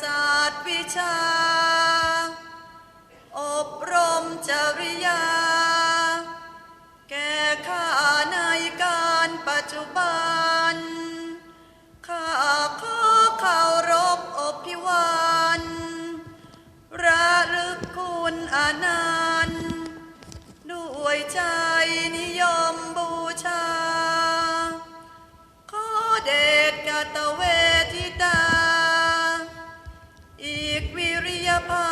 ศาสตร์วิชา อบรมจริยา แก่ข้าในการปัจจุบัน ข้าขอเคารพอบพิวันระลึกคุณอานันต์ด้วยใจนิยมบูชา ขอเดชกตเวา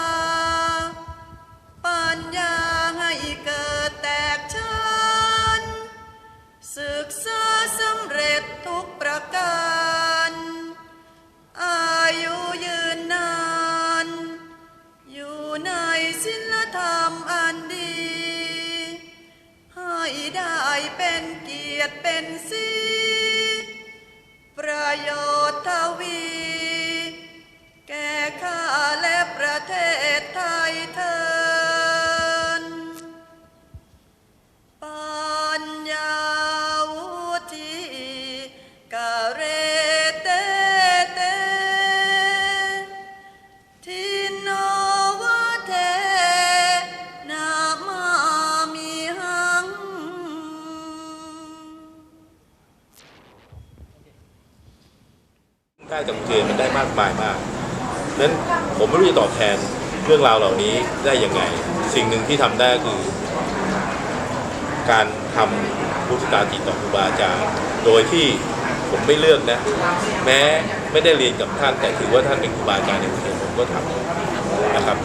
ปัญญาให้เกิดแตกชันศึกษาสำเร็จทุกประการ อายุยืนนาน อยู่ในศิลธรรมอันดี ให้ได้เป็นเกียรติเป็นสีประโยชน์ทวี ได้จากอุเทนมันได้มากมายมากนั้นผมไม่รู้จะตอบแทนเรื่องราวเหล่านี้ได้ยังไง สิ่งหนึ่งที่ทำได้คือ การทำพุทธตาจิตต่อครูบาอาจารย์โดยที่ผมไม่เลือกนะ แม้ไม่ได้เรียนกับท่านแต่ถือว่าท่านเป็นครูบาอาจารย์ในอุเทนผมก็ทำนะครับ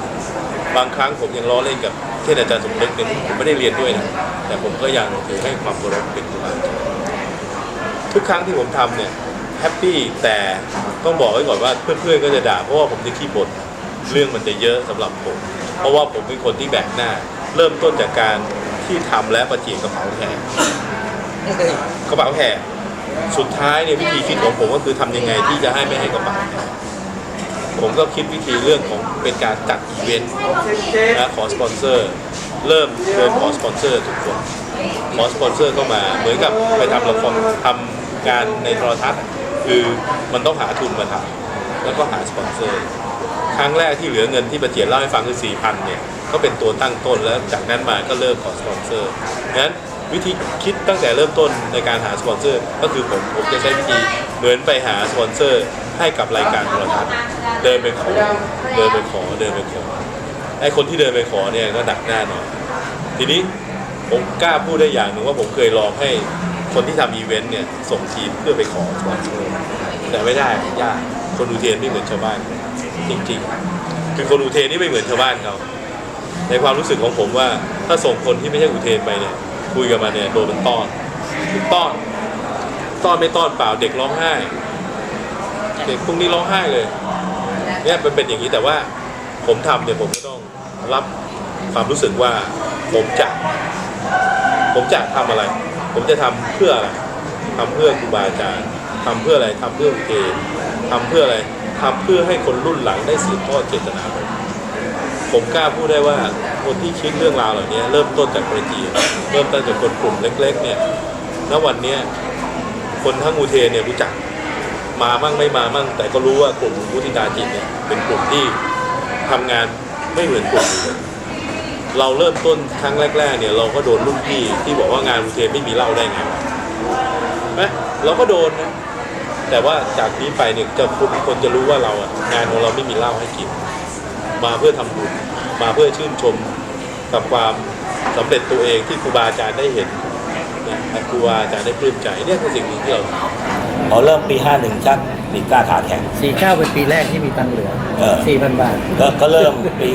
บางครั้งผมยังล้อเล่นกับเช่นอาจารย์สมนึกเนี่ยผมไม่ได้เรียนด้วยนะแต่ผมก็ยังถือให้ความเคารพเป็นครูบาอาจารย์ทุกครั้งที่ผมทำเนี่ย ฮปปี้แต่ต้องบอกไว้ก่อนว่าเพื่อนๆก็จะด่าเพราะว่าผมจะขี้บ่นเรื่องมันจะเยอะสำหรับผม เพราะว่าผมเป็นคนที่แบกหน้า เริ่มต้นจากการที่ทำและประจีกกระเป๋าแห่กระเป๋าแห่สุดท้ายเนี่ยวิธีคิดของผมก็คือทำยังไงที่จะให้ไม่ให้กระเป๋าแห่ผมก็คิดวิธีเรื่องของเป็นการจัดอีเวนต์นะขอสปอนเซอร์ เริ่มเดินขอสปอนเซอร์ทุกคนขอสปอนเซอร์เข้ามาเหมือนกับไปทำละครทำงานในโทรทัศน์ คือมันต้องหาทุนมาทำแล้วก็หาสปอนเซอร์ ครั้งแรกที่เหลือเงินที่ประเจียนเล่าให้ฟังคือ4 0 0 0เนี่ย ก็เป็นตัวตั้งต้นแล้วจากนั้นมาก็เริ่มขอสปอนเซอร์งั้นวิธีคิดตั้งแต่เริ่มต้นในการหาสปอนเซอร์ ก็คือผมผมจะใช้วิธีเหมือนไปหาสปอนเซอร์ให้กับรายการโทรทัศน์เดินไปขอเดินไปขอเดินไปขอไอ้คนที่เดินไปขอเนี่ยก็หนักหน้าหน่อยทีนี้ผมกล้าพูดได้อย่างหนึ่งว่าผมเคยลองให้ คนที่ทำอีเวนต์เนี่ยส่งทีมเพื่อไปขอสปอนเซอร์แต่ไม่ได้ยากคนอุเทนไม่เหมือนชาวบ้านจริงๆ คือคนอุเทนนี่ไม่เหมือนชาวบ้านเขาในความรู้สึกของผมว่า ถ้าส่งคนที่ไม่ใช่อุเทนไปเนี่ยคุยกับมันเนี่ยโดนมันต้อนต้อนต้อนไม่ต้อนเปล่าเด็กร้องไห้ เด็กพวกนี้ร้องไห้เลยเนี่ยมันเป็นอย่างนี้แต่ว่าผมทำเนี่ยผมก็ต้องรับความรู้สึกว่าผมจะ ผมจะทำอะไร ผมจะทำเพื่ออะไรทำเพื่อครูบาอาจารย์ทำเพื่ออะไรทำเพื่ออุเททำเพื่ออะไรทำเพื่อให้คนรุ่นหลังได้สืบทอดเจตนาผมผมกล้าพูดได้ว่าคนที่คิดเรื่องราวเหล่านี้เริ่มต้นจากประจีนเริ่มต้นจากคนกลุ่มเล็ก ๆ เนี่ยณวันเนี้ยคนทั้งอุเทเนี่ยรู้จักมามั่งไม่มามั่ง แต่ก็รู้ว่ากลุ่มมุทิตาจิตเนี่ยเป็นกลุ่มที่ทำงานไม่เหมือนกลุ่มอื่น เราเริ่มต้นครั้งแรก ๆ เนี่ยเราก็โดนรุ่นพี่ที่บอกว่างานอุเทนไม่มีเหล้าได้ไงวะนะเราก็โดนนะแต่ว่าจากนี้ไปเนี่ยจะคนคนจะรู้ว่าเราอะงานของเราไม่มีเหล้าให้กิน มาเพื่อทำบุญมาเพื่อชื่นชมกับความสำเร็จตัวเองที่ครูบาอาจารย์ได้เห็นนะและครูบาอาจารย์ได้ปลื้มใจเนี่ยคือสิ่งหนึ่งที่เราทำ พอเริ่มปี 51ชักมีกล้าขาแข็ง สี่เก้าเป็นปีแรกที่มีตังค์เหลือเออ สี่พันบาท ก็ก็เริ่มปี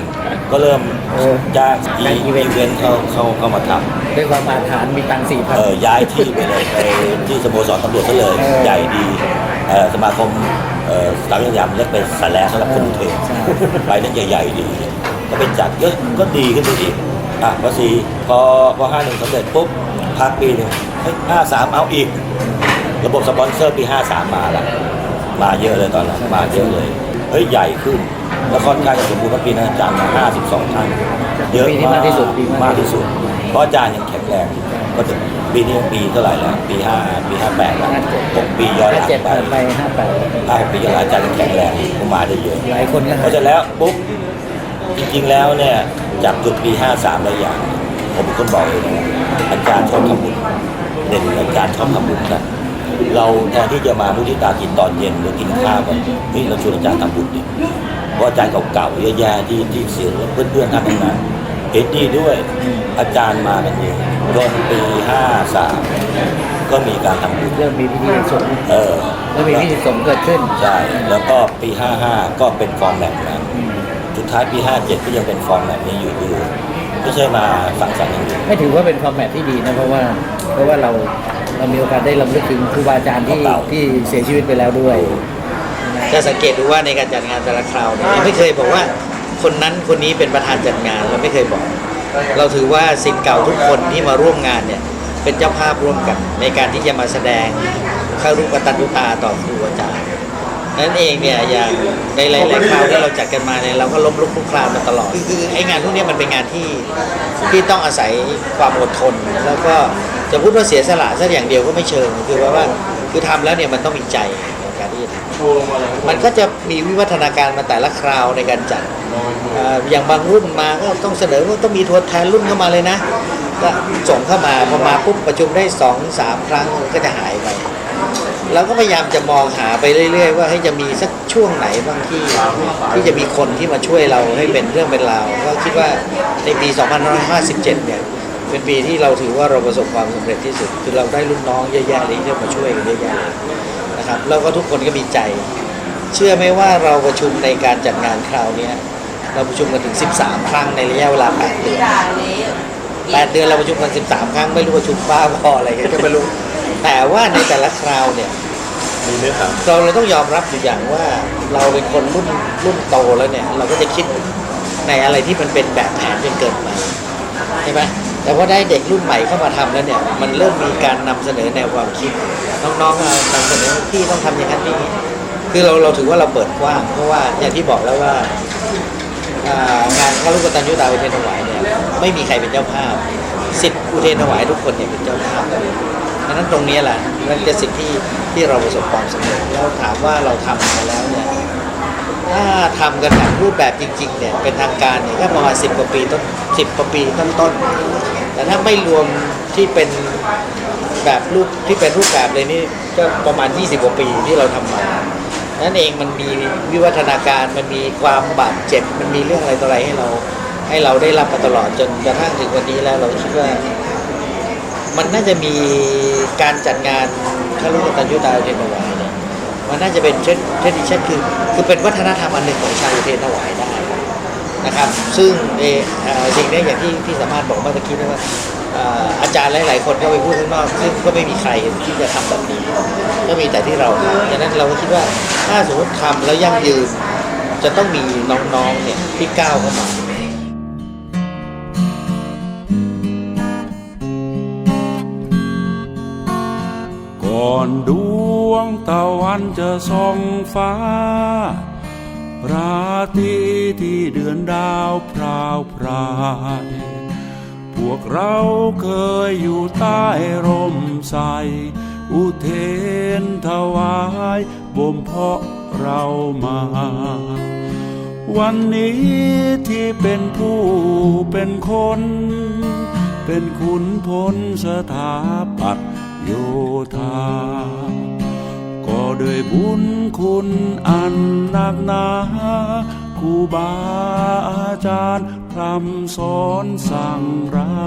51 ก็เริ่มเออจ้างอีการอีอีเวนต์เวนต์เขาเขาเขามาทด้วยความอาถรรพ์มีตังค์สี่พัำน เออย้ายที่ไปเลยไปที่สโมสรตำรวจซะเลย เออ ใหญ่ดีเออสมาคมเออสามยามเรียกเป็นสแลสำหรับคนเทนไปนั่นใหญ่ๆดี ก็เป็นจัดก็ก็ดีขึ้นไปอีกอะพอสี่พอพอ51สำเร็จปุ๊บพักปีหนึ่งเฮ้ย53เอาอีก ระบบสปอนเซอร์ปี 53 มาละมาเยอะเลยตอนนั้นมาเยอะเลย เฮ้ย ใหญ่ขึ้น แล้วค่อนข้างจะสมบูรณ์เพราะปีนั้นอาจารย์มา52 ท่าน เยอะปีที่มากที่สุดปีมากที่สุด เพราะอาจารย์ยังแข็งแรงก็จะปีนี้ปีเท่าไหร่แล้วปีห้าปีห้าแปดแล้วหกปีย้อนหห้าลังเจ็ดไปไปห้าแปดห้าปีย้อนหลังอาจารย์แข็งแรงก็มาได้เยอะหลายคนก็เพราะฉะนั้นแล้วปุ๊บจริงๆแล้วเนี่ยจากจุดปีห้าสามหลายอย่าง ผมเป็นคนบอกเองนะอาจารย์ชอบทำบุญเด่นอาจารย์ชอบทำบุญนะ เราแทนที่จะมามุทิตากินตอนเย็นหรือกินข้าวกันนี่เราชวนอาจารย์ทำบุญดิเพราะอาจารย์เก่าๆเยอะแยะที่ที่เสียเพื่อนๆท่านทั้งนั้นเห็นดีด้วยอาจารย์มากันเยอะจนปีห้าสามก็มีการทำบุญเริ่มมีพิธีสงฆ์เออเริ่มมีพิธีสงฆ์เกิดขึ้นใช่แล้วก็ปี55ก็เป็นฟอร์มแบบนั้นอืมสุดท้ายปี57ก็ยังเป็นฟอร์มแบบนี้อยู่คือไม่ใช่มาสั่งสรรค์อย่างเดียวไม่ถือว่าเป็นฟอร์แมตที่ดีนะเพราะว่าเพราะว่าเรา เรามีโอกาสได้ลำลึกถึงครูบาอาจารย์ที่ที่เสียชีวิตไปแล้วด้วยจะสังเกตดูว่าในการจัดงานแต่ละคราวเนี่ยไม่เคยบอกว่าคนนั้นคนนี้เป็นประธานจัดงานเราไม่เคยบอก เราถือว่าสิทธิ์เก่าทุกคนที่มาร่วมงานเนี่ยเป็นเจ้าภาพร่วมกันในการที่จะมาแสดงเข้ารูปกตัญญูตาต่อครูอาจารย์นั่นเองเนี่ยอย่างในหลายๆคราวที่เราจัดกันมาเนี่ยเราก็ล้มลุกคลุกคลานมาตลอดคือคือไอ้งานพวกเนี้ยมันเป็นงานที่ที่ต้องอาศัยความอดทน แล้วก็ จะพูดว่าเสียสละสักอย่างเดียวก็ไม่เชิงคือว่าว่าคือทำแล้วเนี่ยมันต้องมีใจในการที่จะทำมันก็จะมีวิวัฒนาการมาแต่ละคราวในการจัดเอ่ออย่างบางรุ่นมาก็ต้องเสนอว่าต้องมีตัวแทนรุ่นเข้ามาเลยนะก็ส่งเข้ามาพอมาปุ๊บประชุมได้สองสามครั้งก็จะหายไปเราก็พยายามจะมองหาไปเรื่อย ๆ ว่าให้จะมีสักช่วงไหนบางที่ที่จะมีคนที่มาช่วยเราให้เป็นเรื่องเป็นราวก็คิดว่าในปี 2557 เนี่ย เป็นปีที่เราถือว่าเราประสบความสำเร็จที่สุด คือเราได้รุ่นน้องเยอะแยะเลยที่มาช่วยกันเยอะแยะนะครับแล้วก็ทุกคนก็มีใจ เชื่อไหมว่าเราประชุมในการจัดงานคราวนี้เราประชุมกันถึง 13 ครั้งในระยะเวลา8เดือน8เดือนเราประชุมกัน 13 ครั้งไม่รู้ประชุมบ้าพออะไรกันก็ไม่รู้แต่ว่าในแต่ละคราวเนี่ยมีเนื้อหาเราเราต้องยอมรับอยู่อย่างว่าเราเป็นคนรุ่นรุ่นโตแล้วเนี่ย เราก็จะคิดในอะไรที่มันเป็นแบบแผนจนเกิดมาใช่ไหม แต่ว่าได้เด็กรุ่นใหม่เข้ามาทำแล้วเนี่ย มันเริ่มมีการนำเสนอแนวความคิด น้องๆมานำเสนอที่ต้องทำอย่างนั้นนี้คือเราเราถือว่าเราเปิดกว้างเพราะว่าอย่างที่บอกแล้วว่างานข้าลูกกตัญญูตาอุเทนถวายเนี่ยไม่มีใครเป็นเจ้าภาพสิทธิอุเทนถวายทุกคนเนี่ยเป็นเจ้าภาพดังนั้นตรงนี้แหละนั่นคือสิ่งที่ที่เราประสบความสำเร็จแล้วถามว่าเราทำมาแล้วเนี่ย ถ้าทำกันแบบรูปแบบจริงๆเนี่ยเป็นทางการเนี่ยก็ประมาณสิบกว่าปีต้นสิบกว่าปีต้นต้นๆแต่ถ้าไม่รวมที่เป็นแบบรูปที่เป็นรูปแบบเลยนี่ก็ประมาณ 20กว่าปีที่เราทำมา นั่นเองมันมีวิวัฒนาการมันมีความบาดเจ็บมันมีเรื่องอะไรต่ออะไรให้เราให้เราได้รับมาตลอดจนกระทั่งถึงวันนี้แล้วเราคิดว่ามันน่าจะมีการจัดงานคารุกตัญญูตาเทนวา มันน่าจะเป็นเทรเทรดิชันคือคือเป็นวัฒนธรรมอันหนึ่งของชาวอุเทนถวายได้นะครับ ซึ่งเอ่อสิ่งนี้อย่างที่พี่สามารถบอกเมื่อกี้นะว่าอาจารย์หลาย ๆ คนก็ไปพูดข้างนอกซึ่งก็ไม่มีใครที่จะทำแบบนี้ ก็มีแต่ที่เราทำดังนั้นเราก็คิดว่าถ้าสมมติทำแล้วยั่งยืนจะต้องมีน้อง ๆ เนี่ยที่ก้าวเข้ามาก่อนดู วงตะวันจะส่องฟ้า ราตรีที่เดือนดาวพราวพราย พวกเราเคยอยู่ใต้ร่มใส อุเทนถวายบ่มเพาะเรามา วันนี้ที่เป็นผู้เป็นคน เป็นขุนพลสถาปัตย์โยธา ก็ด้วยบุญคุณอันหนักหนาครูบาอาจารย์พร่ำสอนสั่งเรา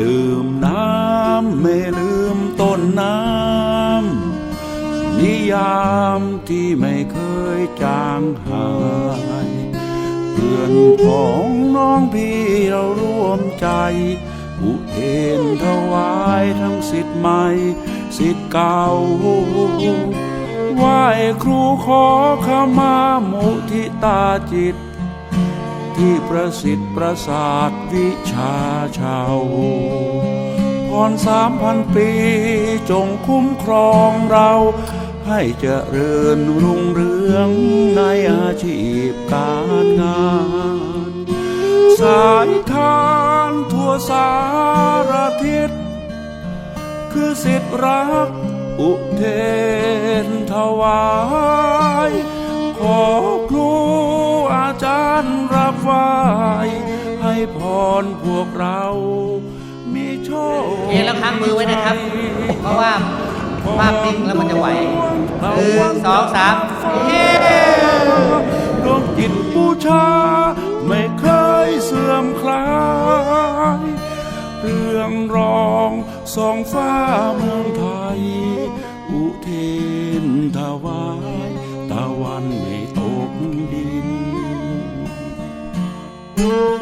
ดื่มน้ำไม่ลืมต้นน้ำ ยามที่ไม่เคยจางหายเพื่อนของน้องพี่เราร่วมใจอุเทนถวายทั้งสิทธิ์ใหม่สิทธิ์เก่าไหว้ครูขอขมามุทิตาจิต ที่ประสิทธิ์ประสาทวิชาชาวพรสามพันปีจงคุ้มครองเรา ให้เจริญรุ่งเรืองในอาชีพการงาน สายทานทั่วสารทิศ คือสิทธิรักอุเทนถวาย ขอครูอาจารย์รับไหวให้พรพวกเรา มีโชคโอเคแล้วค้างมือไว้นะครับ เพราะว่า ภาพนิ่งแล้วมันจะไหวหนึ่งสองสามเย้ดวงจิตบูชา ไม่เคยเสื่อมคลายเรื่องรองสองฟ้าเมืองไทย อุเทนถวายตะวันไม่ตกดินส